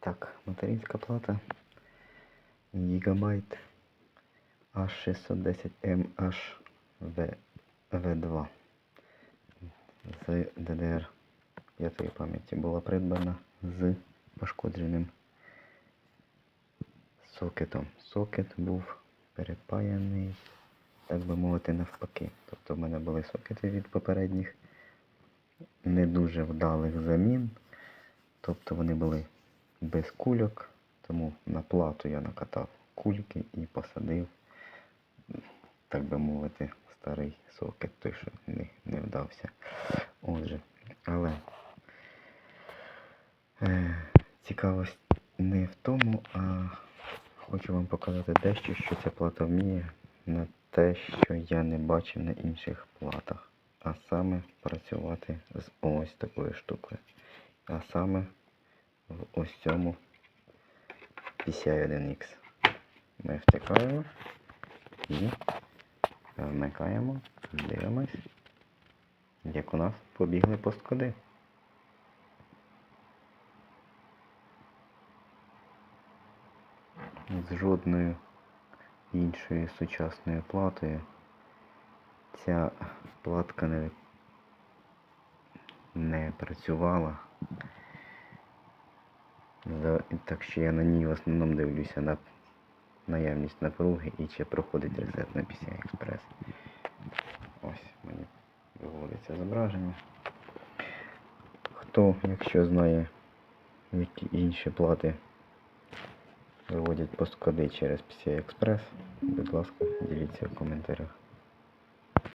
Так, материнська плата. Гігабайт H610M HV2 з ДДР п'ятої пам'яті була придбана з пошкодженим сокетом. Сокет був перепаяний, так би мовити, навпаки. Тобто в мене були сокети від попередніх не дуже вдалих замін. Тобто вони були без кульок, тому на плату я накатав кульки і посадив, так би мовити, старий сокет, той, що не, не вдався. Отже, але е, цікавость не в тому, а хочу вам показати дещо, що ця плата вміє на те, що я не бачив на інших платах. А саме працювати з ось такою штукою. А саме в ось цьому PCI-1X. Ми втикаємо і вмикаємо, дивимось, як у нас побігли посткоди. З жодною іншою сучасною платою ця платка не, не працювала. Так що я на ній в основному дивлюся на наявність напруги і чи проходить ресет на PCI Express. Ось мені виводиться зображення. Хто, якщо знає, які інші плати виводять посткоди через PCI Express, будь ласка, діліться в коментарях.